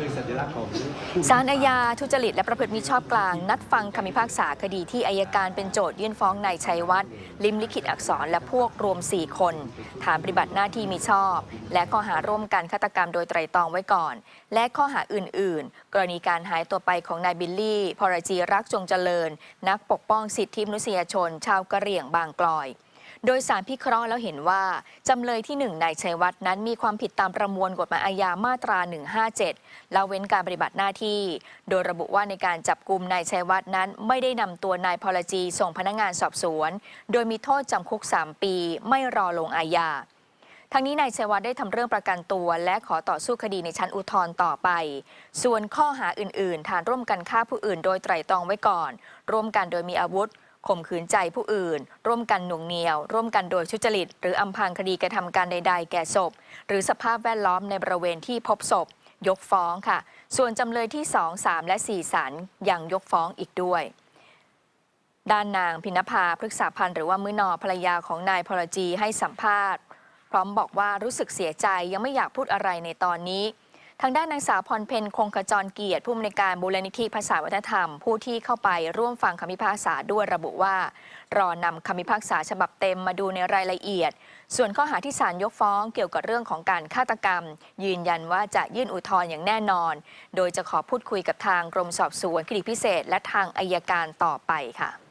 คือสัญลักษณ์ของศาลอาญาทุจริตและประพฤติมิชอบกลาง นัดฟังคำพิพากษาคดีที่อายการเป็นโจทยื่นฟ้องนายชัยวัฒน์ลิมลิขิตอักษรและพวกรวม 4 คน ฐานปฏิบัติหน้าที่มิชอบ และข้อหาร่วมกันฆาตกรรมโดยไตรตรองไว้ก่อน และข้อหาอื่น ๆ กรณีการหายตัวไปของนายบิลลี่ พรจีรักจงเจริญ นักปกป้องสิทธิมนุษยชน ชาวกะเหรี่ยงบางกลอย โดยสารพิเคราะห์แล้วเห็นว่า จำเลยที่หนึ่งนายชัยวัฒน์นั้นมีความผิดตามประมวลกฎหมายอาญามาตรา 157ละเว้นการปฏิบัติหน้าที่ โดยระบุว่าในการจับกลุ่มนายชัยวัฒน์นั้น ไม่ได้นำตัวนายพลจี ส่งพนักงานสอบสวน โดยมีโทษจำคุก 3 ปี ไม่รอลงอาญาทั้งนี้นายชัยวัฒน์ได้ทำเรื่องประกันตัว และขอต่อสู้คดีในชั้นอุทธรณ์ต่อไป ส่วนข้อหาอื่น ๆ ฐานร่วมกันฆ่าผู้อื่น โดยไตร่ตรองไว้ก่อน ร่วมกันโดยมีอาวุธ ข่มขืนใจผู้อื่น ร่วมกันหน่วงเหนียว ร่วมกันโดยทุจริต หรืออำพรางคดีกระทำการใด ๆ แก่ศพ หรือสภาพแวดล้อมในบริเวณที่พบศพ ยกฟ้องค่ะ ส่วนจำเลยที่ 2 3 และ 4ศาลยังยกฟ้องอีกด้วย ด้านนางพินภาพฤกษาพันธ์หรือว่ามือนอภรรยาของนายพลจีให้สัมภาษณ์ พร้อมบอกว่ารู้สึกเสียใจยังไม่อยากพูดอะไรในตอนนี้ ทางด้านนางสาวพรเพนคงขจรเกียรติผู้อำนวยการมูลนิธิภาษาวัฒนธรรม ผู้ที่เข้าไปร่วมฟังคำพิพากษาด้วยระบุว่า รอนำคำพิพากษาฉบับเต็มมาดูในรายละเอียด ส่วนข้อหาที่ศาลยกฟ้องเกี่ยวกับเรื่องของการฆาตกรรม ยืนยันว่าจะยื่นอุทธรณ์อย่างแน่นอน โดยจะขอพูดคุยกับทางกรมสอบสวนคดีพิเศษ และทางอายการต่อไปค่ะ